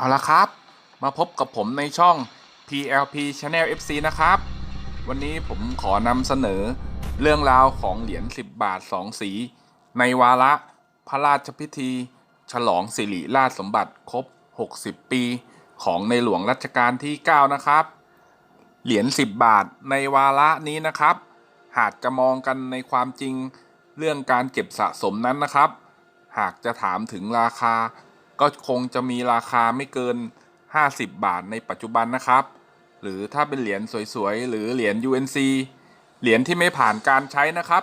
เอาละครับ มาพบกับผมในช่อง PLP Channel FC นะครับ วันนี้ผมขอนำเสนอเรื่องราวของเหรียญ 10 บาท 2 สี ในวาระพระราชพิธี ฉลองสิริราชสมบัติครบ 60 ปี ของในหลวงรัชกาลที่ 9 นะครับ เหรียญ 10 บาทในวาระนี้นะครับ หากจะมองกันในความจริงเรื่องการเก็บสะสมนั้นนะครับ หากจะถามถึงราคา ก็คงจะมีราคาไม่เกิน 50 บาทในปัจจุบันนะครับ หรือถ้าเป็นเหรียญสวยๆ หรือเหรียญ UNC เหรียญที่ไม่ผ่านการใช้นะครับ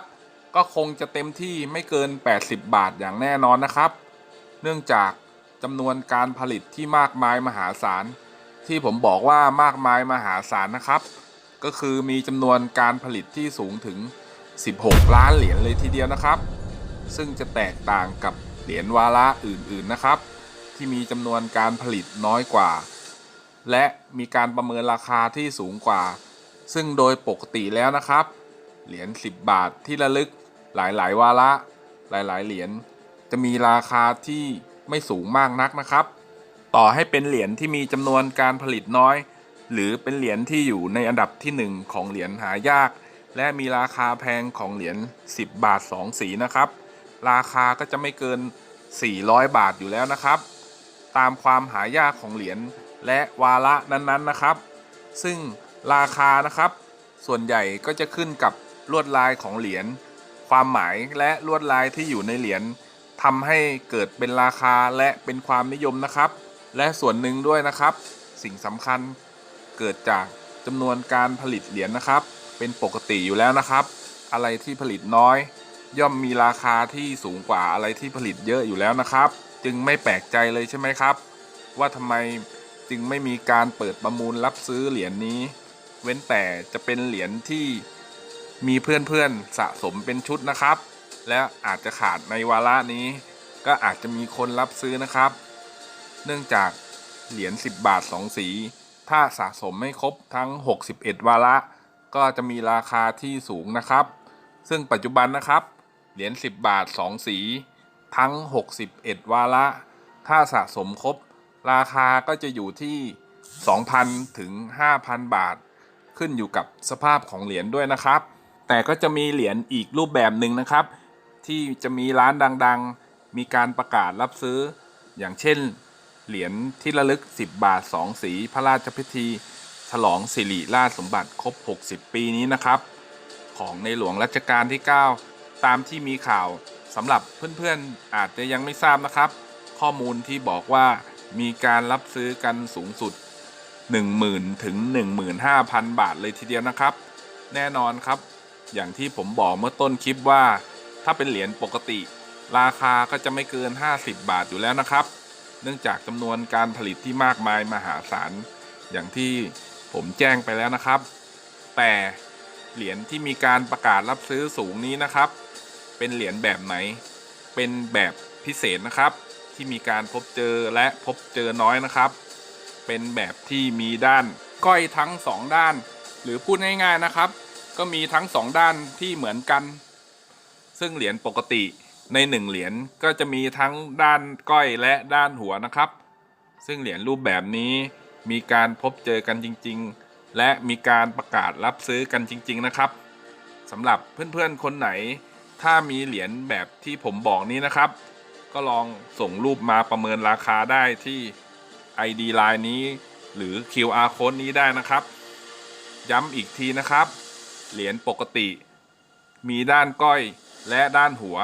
ก็คงจะเต็มที่ไม่เกิน 80 บาทอย่างแน่นอนนะครับ เนื่องจากจำนวนการผลิตที่มากมายมหาศาล ที่ผมบอกว่ามากมายมหาศาลนะครับ ก็คือมีจำนวนการผลิตที่สูงถึง 16 ล้านเหรียญเลยทีเดียวนะครับ ซึ่งจะแตกต่างกับเหรียญวาระอื่นๆนะครับ ที่มีจำนวนการผลิตน้อยกว่า และมีการประเมินราคาที่สูงกว่า ซึ่งโดยปกติแล้วนะครับ เหรียญ 10 บาทที่ระลึกหลายๆ วาระหลาย ๆ เหรียญจะมีราคาที่ไม่สูงมากนักนะครับ ต่อให้เป็นเหรียญที่มีจำนวนการผลิตน้อย หรือเป็นเหรียญที่อยู่ในอันดับที่ 1 ของเหรียญหายาก และมีราคาแพงของเหรียญ10 บาท 2 สีนะครับ ราคาก็จะไม่เกิน 400 บาทอยู่แล้วนะครับ ตามความหายากของเหรียญและวาระนั้นๆนะครับ ซึ่งราคานะครับ ส่วนใหญ่ก็จะขึ้นกับลวดลายของเหรียญความหมายและลวดลายที่อยู่ในเหรียญทำให้เกิดเป็นราคาและเป็นความนิยมนะครับ และส่วนหนึ่งด้วยนะครับ สิ่งสำคัญเกิดจากจำนวนการผลิตเหรียญนะครับ เป็นปกติอยู่แล้วนะครับ อะไรที่ผลิตน้อย ย่อมมีราคาที่สูงกว่าอะไรที่ผลิตเยอะอยู่แล้วนะครับ จึงไม่แปลกใจเลยใช่ไหมครับ ว่าทำไมจึงไม่มีการเปิดประมูลรับซื้อเหรียญนี้ เว้นแต่จะเป็นเหรียญที่มีเพื่อนๆสะสมเป็นชุดนะครับ และอาจจะขาดในวาระนี้ ก็อาจจะมีคนรับซื้อนะครับ เนื่องจากเหรียญ10 บาท 2 สี ถ้าสะสมไม่ครบทั้ง 61 วาระ ก็จะมีราคาที่สูงนะครับ ซึ่งปัจจุบันนะครับ เหรียญ10 บาท 2 สี ทั้ง 61 วาระ ถ้าสะสมครบ ราคาก็จะอยู่ที่ 2,000 ถึง 5,000 บาท ขึ้นอยู่กับสภาพของเหรียญด้วยนะครับ แต่ก็จะมีเหรียญอีกรูปแบบหนึ่งนะครับ ที่จะมีร้านดังๆ มีการประกาศรับซื้อ อย่างเช่น เหรียญที่ระลึก 10 บาท 2 สีพระราชพิธี ฉลองสิริราชสมบัติครบ 60 ปีนี้นะครับ ของในหลวงรัชกาลที่ 9 ตามที่มีข่าว สำหรับเพื่อนๆอาจจะยังไม่ทราบนะครับ ข้อมูลที่บอกว่ามีการรับซื้อกันสูงสุด 10,000ถึง15,000 บาทเลยทีเดียวนะครับ แน่นอนครับ อย่างที่ผมบอกเมื่อต้นคลิปว่า ถ้าเป็นเหรียญปกติ ราคาก็จะไม่เกิน 50 บาทอยู่แล้วนะครับ เนื่องจากจำนวนการผลิตที่มากมายมหาศาลอย่างที่ผมแจ้งไปแล้วนะครับ แต่เหรียญที่มีการประกาศรับซื้อสูงนี้นะครับ เป็นเหรียญแบบไหน เป็นแบบพิเศษนะครับ ที่มีการพบเจอและพบเจอน้อยนะครับ เป็นแบบที่มีด้านก้อยทั้งสองด้าน หรือพูดง่ายๆนะครับ ก็มีทั้งสองด้านที่เหมือนกัน ซึ่งเหรียญปกติในหนึ่งเหรียญก็จะมีทั้งด้านก้อยและด้านหัวนะครับ ซึ่งเหรียญรูปแบบนี้มีการพบเจอกันจริง ๆ และมีการประกาศรับซื้อกันจริง ๆ นะครับสำหรับเพื่อนๆคนไหน ถ้ามีเหรียญแบบที่ผมบอกนี้นะครับ ก็ลองส่งรูปมาประเมินราคาได้ที่ ID Line นี้ หรือ QR code นี้ได้นะครับ ย้ำอีกทีนะครับ เหรียญปกติ มีด้านก้อยและด้านหัว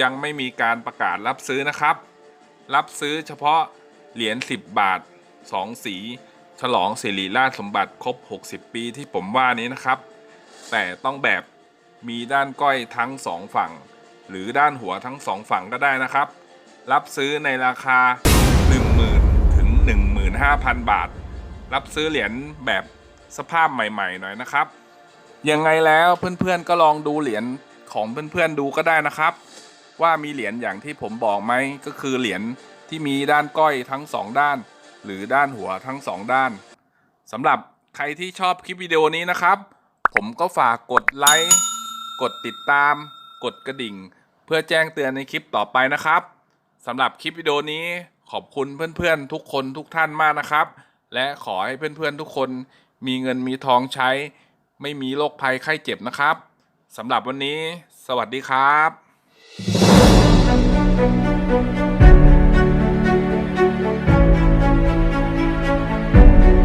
ยังไม่มีการประกาศรับซื้อนะครับ รับซื้อเฉพาะเหรียญ10 บาท 2 สี ฉลองสิริราชสมบัติครบ 60 ปีที่ผมว่านี้นะครับ แต่ต้องแบบ มีด้านก้อยทั้งสองฝั่ง หรือด้านหัวทั้งสองฝั่งก็ได้นะครับ รับซื้อในราคา 10,000ถึง15,000 บาท รับซื้อเหรียญแบบสภาพใหม่ ๆ หน่อยนะครับ ยังไงแล้วเพื่อนๆก็ลองดูเหรียญของเพื่อนๆดูก็ได้นะครับ ว่ามีเหรียญอย่างที่ผมบอกไหมก็คือเหรียญที่มีด้านก้อยทั้งสองด้าน หรือด้านหัวทั้งสองด้านสำหรับใครที่ชอบคลิปวิดีโอนี้นะครับ ผมก็ฝากกดไลค์ กดติดตาม กดกระดิ่ง เพื่อแจ้งเตือนในคลิปต่อไปนะครับสำหรับคลิปวิดีโอนี้ขอบคุณเพื่อนๆ ทุกคนทุกท่านมากนะครับ และขอให้เพื่อนๆทุกคนมีเงินมีทองใช้ ไม่มีโรคภัยไข้เจ็บนะครับสำหรับวันนี้ สวัสดีครับ